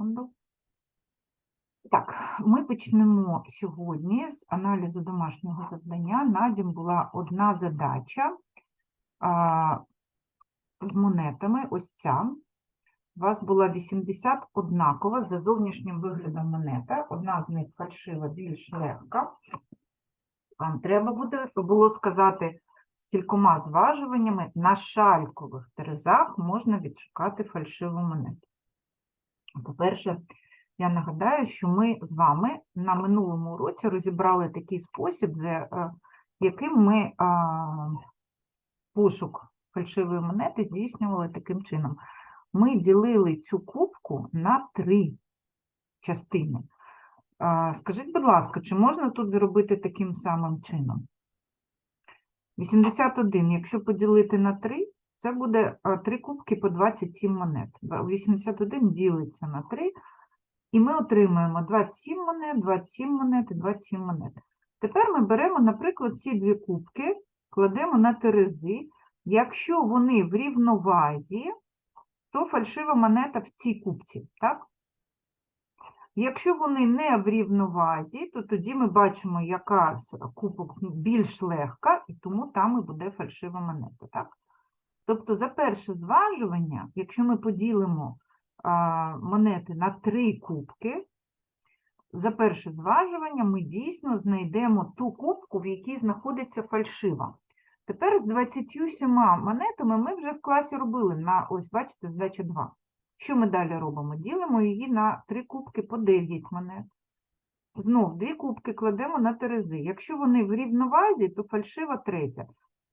секунду. Так, ми почнемо сьогодні з аналізу домашнього завдання. Надім була одна задача а, з монетами. Ось ця. У вас була 80 однакова за зовнішнім виглядом монета. Одна з них фальшива, більш легка. Вам треба буде було сказати, з кількома зважуваннями на шалькових терезах можна відшукати фальшиву монету. По-перше, я нагадаю, що ми з вами на минулому уроці розібрали такий спосіб, за е, яким ми пошук фальшивої монети здійснювали таким чином. Ми ділили цю кубку на три частини. Скажіть, будь ласка, чи можна тут зробити таким самим чином? 81, якщо поділити на 3, це буде 3 кубки по 27 монет. 81 ділиться на 3, і ми отримаємо 27 монет, 27 монет і 27 монет. Тепер ми беремо, наприклад, ці дві кубки, кладемо на терези. Якщо вони в рівновазі, то фальшива монета в цій кубці, так? Якщо вони не в рівновазі, то тоді ми бачимо, яка кубок більш легка, і тому там і буде фальшива монета, так? Тобто за перше зважування, якщо ми поділимо монети на три кубки, за перше зважування ми дійсно знайдемо ту кубку, в якій знаходиться фальшива. Тепер з 27 монетами ми вже в класі робили на, ось бачите, задача 2. Що ми далі робимо? Ділимо її на 3 кубки по 9 монет. Знов дві кубки кладемо на терези. Якщо вони в рівновазі, то фальшива третя.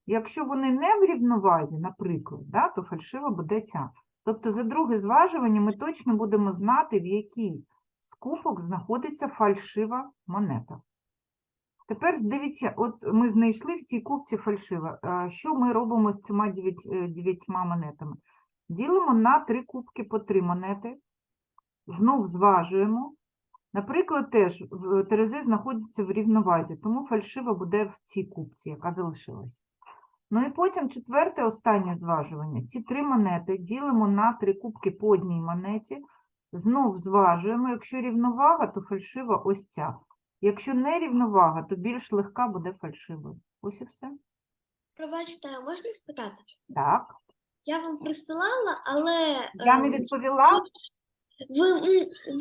Якщо вони не в рівновазі, наприклад, да, то фальшива буде ця. Тобто за друге зважування ми точно будемо знати, в якій з кубок знаходиться фальшива монета. Тепер дивіться, от ми знайшли в цій кубці фальшива. Що ми робимо з цими дев'ять- дев'ятьма монетами? Ділимо на три кубки по три монети, знов зважуємо. Наприклад, теж терези знаходяться в рівновазі, тому фальшива буде в цій кубці, яка залишилась. Ну і потім четверте, останнє зважування. Ці три монети ділимо на три кубки по одній монеті, знов зважуємо. Якщо рівновага, то фальшива ось ця. Якщо не рівновага, то більш легка буде фальшивою. Ось і все. Пробачте, а можна спитати? Так. Я вам присилала, але Я не ем, відповіла. ви,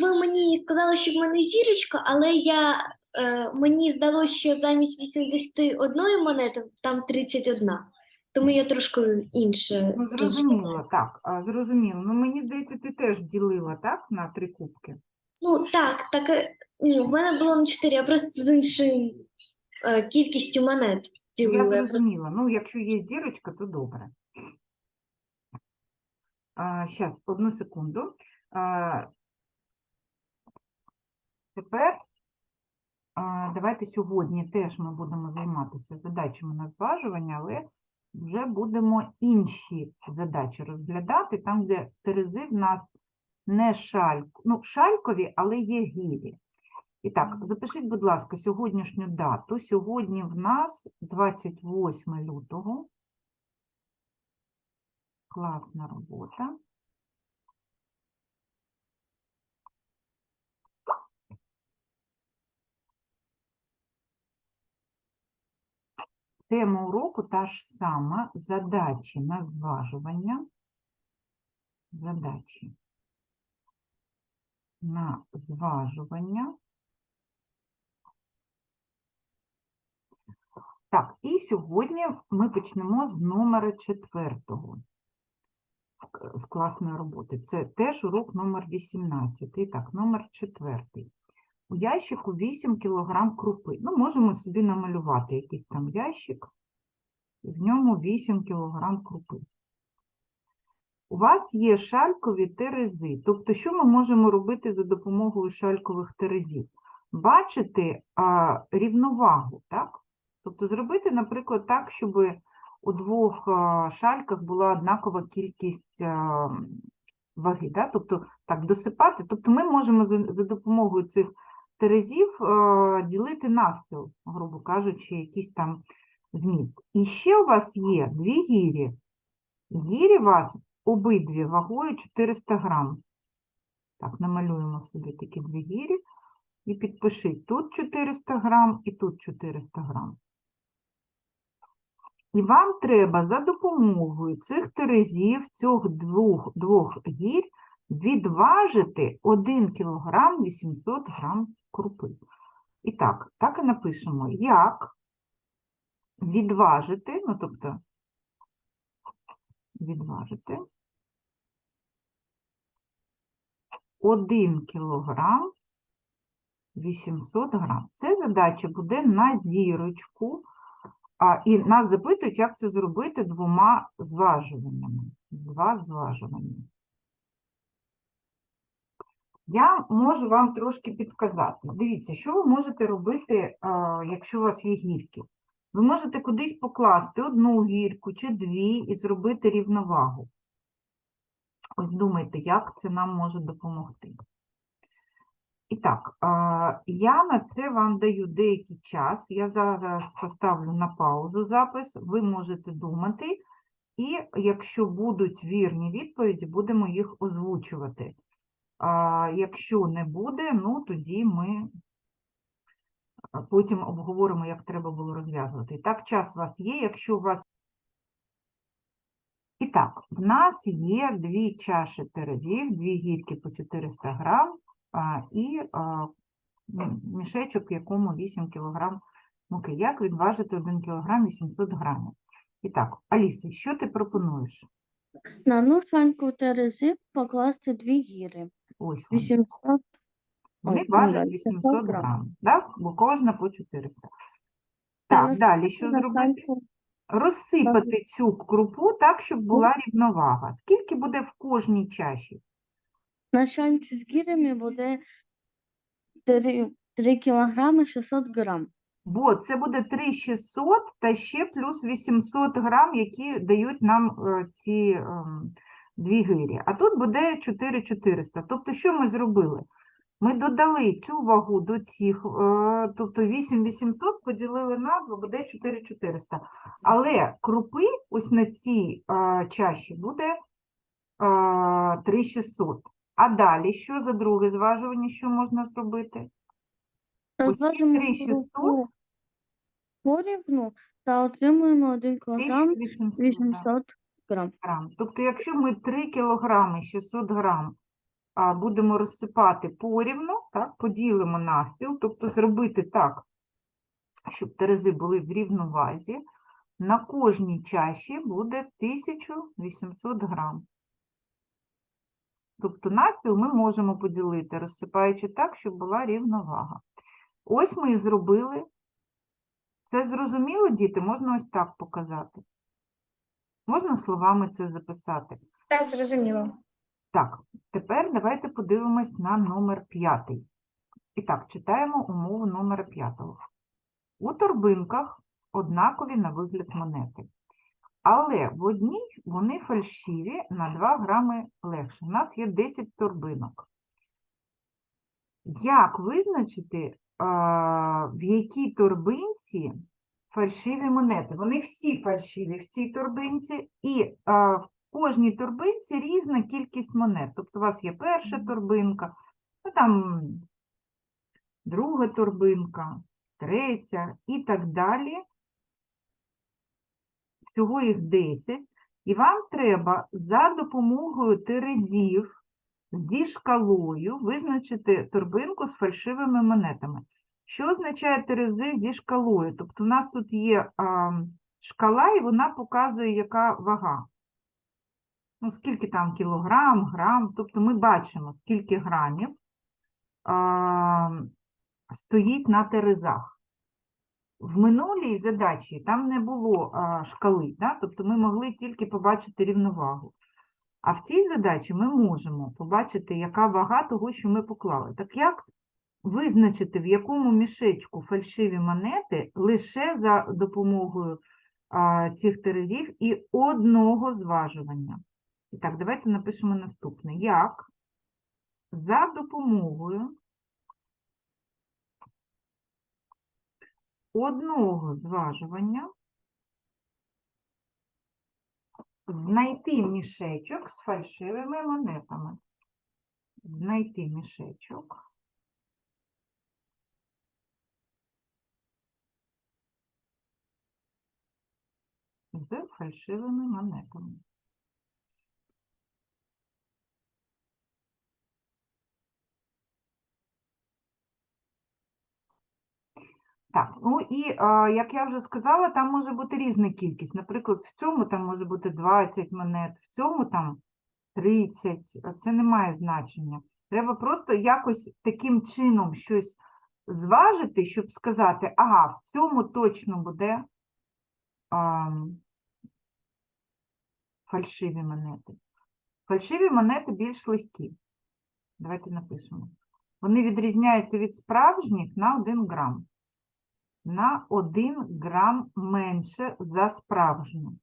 ви мені сказали, що в мене зірочка, але я е, мені здалося, що замість 81 монети там 31. Тому я трошки інше. Ну, зрозуміло, так, а, зрозуміло. Ну, мені здається, ти теж ділила, так, на три кубки? Ну так, так. е, Ні, в мене було не 4, я просто з іншою е, кількістю монет Я ділила. зрозуміла. Ну, якщо є зірочка, то добре. А, щас, одну секунду. А, тепер давайте сьогодні теж ми будемо займатися задачами на зважування, але вже будемо інші задачі розглядати, там, де терези в нас не шальк, ну, шалькові, але є гірі. І так, запишіть, будь ласка, сьогоднішню дату. Сьогодні в нас 28 лютого. Класна робота. Тема уроку та ж сама. Задачі на зважування. Задачі на зважування. Так, і сьогодні ми почнемо з номера четвертого з класної роботи. Це теж урок номер 18. І так, номер четвертий. У ящику 8 кг крупи. Ну, можемо собі намалювати якийсь там ящик, і в ньому 8 кг крупи. У вас є шалькові терези. Тобто, що ми можемо робити за допомогою шалькових терезів? Бачити а, рівновагу, так? Тобто зробити, наприклад, так, щоб у двох а, шальках була однакова кількість а, ваги, да? тобто так, досипати. Тобто ми можемо за, за допомогою цих терезів ділити навпіл, грубо кажучи, якийсь там зміст. І ще у вас є дві гірі. Гірі у вас обидві вагою 400 грам. Так, намалюємо собі такі дві гірі і підпишіть тут 400 грам і тут 400 грам. І вам треба за допомогою цих терезів, цих двох, двох гір, відважити 1 кг 800 грам крупи. І так, так і напишемо, як відважити, ну тобто відважити 1 кілограм 800 грам. Це задача буде на зірочку, а, і нас запитують, як це зробити двома зважуваннями. Два зважування. Я можу вам трошки підказати. Дивіться, що ви можете робити, якщо у вас є гірки. Ви можете кудись покласти одну гірку чи дві і зробити рівновагу. Ось думайте, як це нам може допомогти. І так, я на це вам даю деякий час. Я зараз поставлю на паузу запис, ви можете думати, і якщо будуть вірні відповіді, будемо їх озвучувати. А якщо не буде, ну тоді ми потім обговоримо, як треба було розв'язувати. І так, час у вас є, якщо у вас. І так, в нас є дві чаші терезів, дві гірки по 400 грам і а, мішечок, в якому 8 кг муки. Як відважити 1 кг 800 грамів? І так, Аліса, що ти пропонуєш? На одну шаньку терези покласти дві гіри. Ось 800. Вони Ой, важать 800 грам, так? бо кожна по 400. Так, далі що зробити? Розсипати цю крупу так, щоб була рівновага. Скільки буде в кожній чаші? На шанці з гірами буде 3, 3 кілограми 600 грам. Бо це буде 3600 та ще плюс 800 грам, які дають нам е, ці е, 2 гирі. А тут буде 4400. Тобто, що ми зробили? Ми додали цю вагу до цих, е, тобто 8800 поділили на 2, буде 4400. Але крупи ось на цій е, чаші буде е, 3600. А далі що за друге зважування, що можна зробити? Ось Порівну та отримуємо 1 кілограм 800 грам. грам. Тобто, якщо ми 3 кілограми 600 грам а, будемо розсипати порівну, так, поділимо навпіл, тобто зробити так, щоб терези були в рівновазі, на кожній чаші буде 1800 грам. Тобто навпіл ми можемо поділити, розсипаючи так, щоб була рівновага. Ось ми і зробили. Це зрозуміло, діти? Можна ось так показати. Можна словами це записати. Так, зрозуміло. Так, тепер давайте подивимось на номер п'ятий. І так, читаємо умову номера п'ятого. У торбинках однакові на вигляд монети. Але в одній вони фальшиві на 2 грами легше. У нас є 10 торбинок. Як визначити, в якій торбинці фальшиві монети? Вони всі фальшиві в цій торбинці, і а, в кожній торбинці різна кількість монет. Тобто у вас є перша торбинка, ну там друга торбинка, третя і так далі. Всього їх 10. І вам треба за допомогою терезів зі шкалою визначити торбинку з фальшивими монетами. Що означає терези зі шкалою? Тобто у нас тут є а, шкала, і вона показує, яка вага. Ну, скільки там кілограм, грам. Тобто ми бачимо, скільки грамів а, стоїть на терезах. В минулій задачі там не було а, шкали, да? тобто ми могли тільки побачити рівновагу. А в цій задачі ми можемо побачити, яка вага того, що ми поклали. Так як визначити, в якому мішечку фальшиві монети лише за допомогою а, цих терезів і одного зважування? І так, давайте напишемо наступне. Як за допомогою одного зважування знайти мішечок з фальшивими монетами. знайти мішечок. З фальшивими монетами. Так, ну і як я вже сказала, там може бути різна кількість. Наприклад, в цьому там може бути 20 монет, в цьому там 30. Це не має значення. Треба просто якось таким чином щось зважити, щоб сказати, ага, в цьому точно буде фальшиві монети. Фальшиві монети більш легкі. Давайте напишемо. Вони відрізняються від справжніх на 1 грам на 1 грам менше за справжню.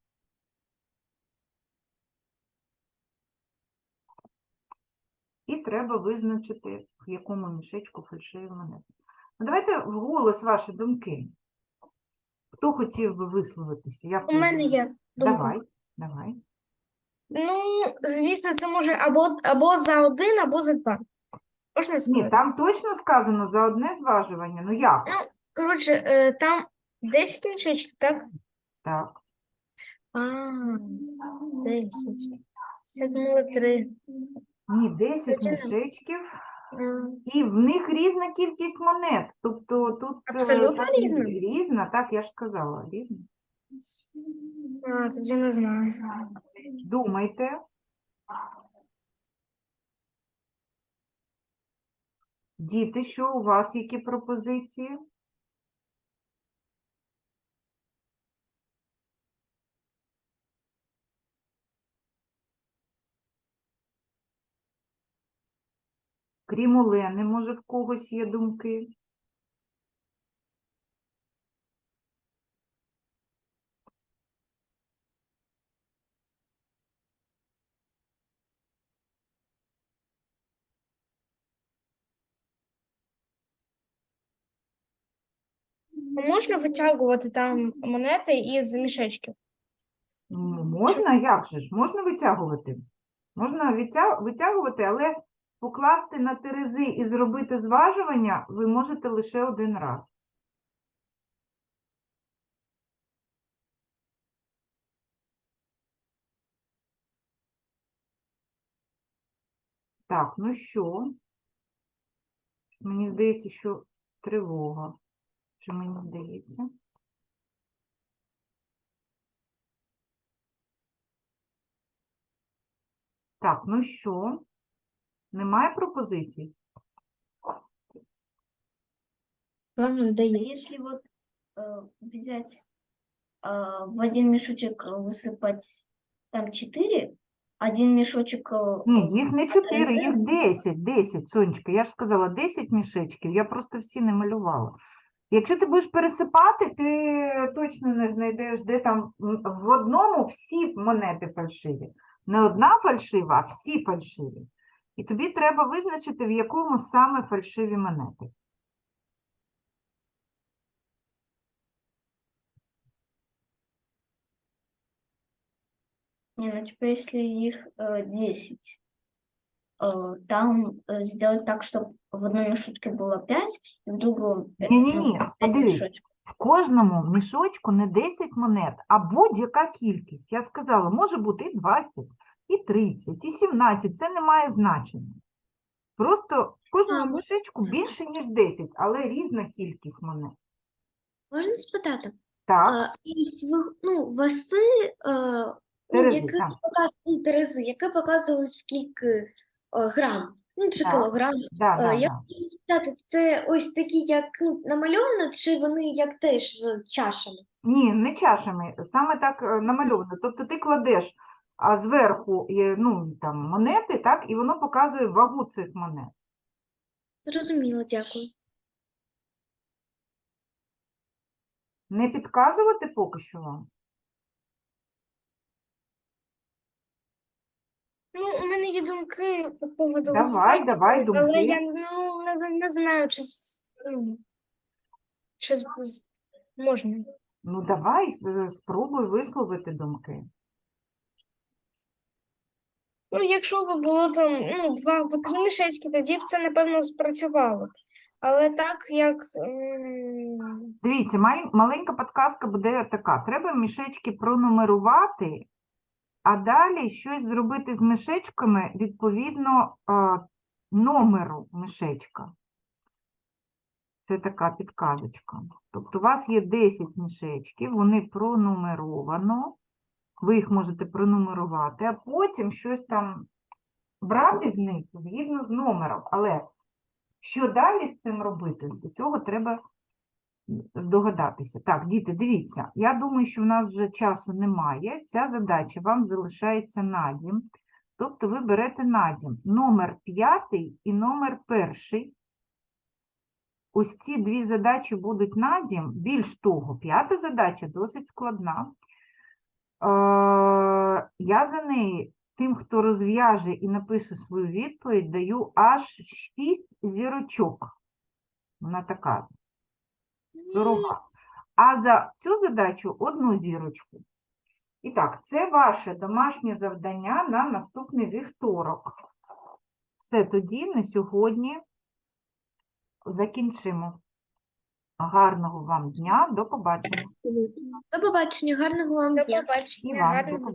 І треба визначити, в якому мішечку фальшиві монети. Ну, давайте вголос ваші думки. Хто хотів би висловитися? Як У мене є думка. Давай, давай. Ну, звісно, це може або, або за один, або за два. Можна Ні, сказати? там точно сказано за одне зважування. Ну як? Ну, коротше, е, там 10 мішечків, так? Так. А, 10. Я думала 3. Ні, 10 Тоді мішечків. І в них різна кількість монет. Тобто тут е, Абсолютно так і різна? Різна, так я ж сказала, різна. А, тоді не знаю. Думайте. Діти, що у вас які пропозиції? Крім Олени, може, в когось є думки? Можна витягувати там монети із мішечків? Ну, Можна, як же ж? Можна витягувати. Можна витя- витягувати, але покласти на терези і зробити зважування ви можете лише один раз. Так, ну що? Мені здається, що тривога Що мені здається? Так, ну що? Немає пропозицій? Вам здається. Если вот э, взять э, в один мешочек э, высыпать там 4, один мешочек... э, Ні, їх не 4, терези? їх 10, 10, Сонечка. Я ж сказала 10 мішечків, я просто всі не малювала. Якщо ти будеш пересипати, ти точно не знайдеш, де там в одному всі монети фальшиві. Не одна фальшива, а всі фальшиві. І тобі треба визначити, в якому саме фальшиві монети. Не, ну типа если их э, 10, э, там э, сделать так, чтобы в одном мешочке было 5, и в другом... э, Не-не-не, ну, пять подивись. мешочков. В кожному мішочку не 10 монет, а будь-яка кількість. Я сказала, може бути і 20, і 30, і 17. Це не має значення. Просто в кожному А, мішечку більше, ніж 10, але різна кількість монет. Можна спитати? Так, А, із ви- ну, веси, е, ну, Терези, які так. показ- ну, терези, які показують скільки е, грам, ну, чи Так. кілограм. да, Е, Я да. хотіла спитати, це ось такі, як ну, намальовано, чи вони як теж з чашами? Ні, не чашами, саме так е, намальовано. Тобто ти кладеш а зверху ну, там, монети, так, і воно показує вагу цих монет. Зрозуміло, дякую. Не підказувати поки що вам? Ну, у мене є думки по поводу Давай, давай, але думки. я ну, не, не знаю, чи, з- чи з- з- можна. Ну, давай, е, спробуй висловити думки. Ну, якщо б було там ну, два або три мішечки, тоді б це, напевно, спрацювало. Але так як. м, Дивіться, мал- маленька підказка буде така. Треба мішечки пронумерувати, а далі щось зробити з мішечками відповідно номеру мішечка. Це така підказочка. Тобто у вас є 10 мішечків, вони пронумеровано, ви їх можете пронумерувати, а потім щось там брати з них згідно з номером. Але що далі з цим робити? До цього треба здогадатися. Так, діти, дивіться, я думаю, що в нас вже часу немає. Ця задача вам залишається на дім. Тобто ви берете на дім номер п'ятий і номер перший. Ось ці дві задачі будуть на дім. Більш того, п'ята задача досить складна. Е, Я за неї тим, хто розв'яже і напише свою відповідь, даю аж 6 зірочок. Вона така дорога. А за цю задачу одну зірочку. І так, це ваше домашнє завдання на наступний вівторок. Все тоді на сьогодні закінчимо. Гарного вам дня, до побачення. До побачення, гарного вам До дня. побачення. І вам до гарного побачення.